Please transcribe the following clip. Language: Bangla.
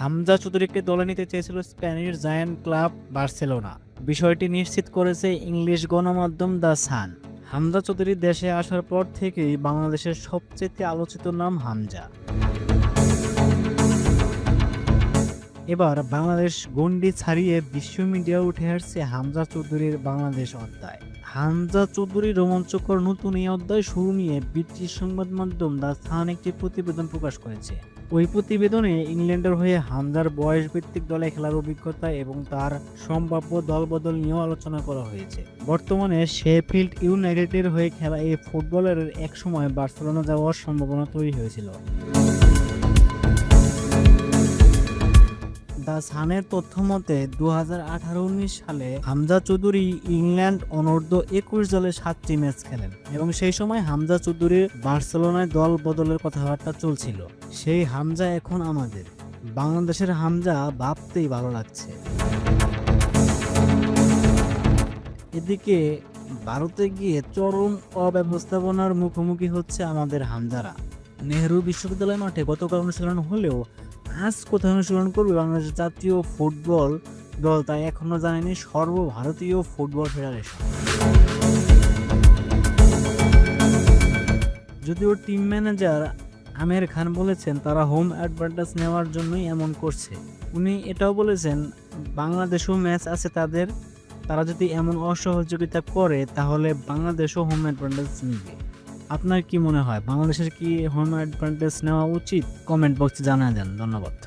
হামজা চৌধুরীকে দলে নিতে চেয়েছিল স্প্যানিশ জায়ান্ট ক্লাব বার্সেলোনা। বিষয়টি নিশ্চিত করেছে ইংলিশ গণমাধ্যম দ্য সান। হামজা চৌধুরী দেশে আসার পর থেকেই বাংলাদেশের সবচেয়ে আলোচিত নাম হামজা। এবার বাংলাদেশ গন্ডি ছাড়িয়ে বিশ্ব মিডিয়া উঠে আসছে হামজা চৌধুরীর বাংলাদেশ অধ্যায়। হামজা চৌধুরী রোমাঞ্চকর নতুন এই অধ্যায় শুরু নিয়ে ব্রিটিশ সংবাদ মাধ্যম দ্য সান একটি প্রতিবেদন প্রকাশ করেছে। ওই প্রতিবেদনে ইংল্যান্ডের হয়ে হামজার বয়স ভিত্তিক দলে খেলার অভিজ্ঞতা এবং তার সম্ভাব্য দলবদল নিয়েও আলোচনা করা হয়েছে। বর্তমানে শেফিল্ড ইউনাইটেডের হয়ে খেলা এই ফুটবলারের একসময় বার্সেলোনা যাওয়ার সম্ভাবনা তৈরি হয়েছিল। দ্য সানের তথ্য মতে দু হাজার আঠারো উনিশ সালে হামজা চৌধুরী ইংল্যান্ড অনূর্ধ্ব একুশ দলে সাতটি ম্যাচ খেলেন এবং সেই সময় হামজা চৌধুরীর বার্সেলোনায় দল বদলের কথাবার্তা চলছিল। সেই হামজা এখন আমাদের। বাংলাদেশের হামজা ভাবতেই ভালো লাগছে। এদিকে ভারতে গিয়ে চরম অব্যবস্থাপনার মুখোমুখি হচ্ছে আমাদের হামজারা। নেহরু বিশ্ববিদ্যালয় মাঠে গতকাল অনুশীলন হলেও আজ কোথায় অনুশীলন করবে? বাংলাদেশ জাতীয় ফুটবল দল, তাই এখনও জানেনি সর্বভারতীয় ফুটবল ফেডারেশন। যদিও টিম ম্যানেজার আমের খান বলেছেন, তারা হোম অ্যাডভান্টেজ নেওয়ার জন্যই এমন করছে। উনি এটাও বলেছেন, বাংলাদেশও ম্যাচ আছে তাদের, তারা যদি এমন অসহযোগিতা করে, তাহলে বাংলাদেশও হোম অ্যাডভান্টেজ নিবে। আপনার কি মনে হয়? বাংলাদেশের কি হোম অ্যাডভান্টেজ নেওয়া উচিত? কমেন্ট বক্সে জানা দেন। ধন্যবাদ।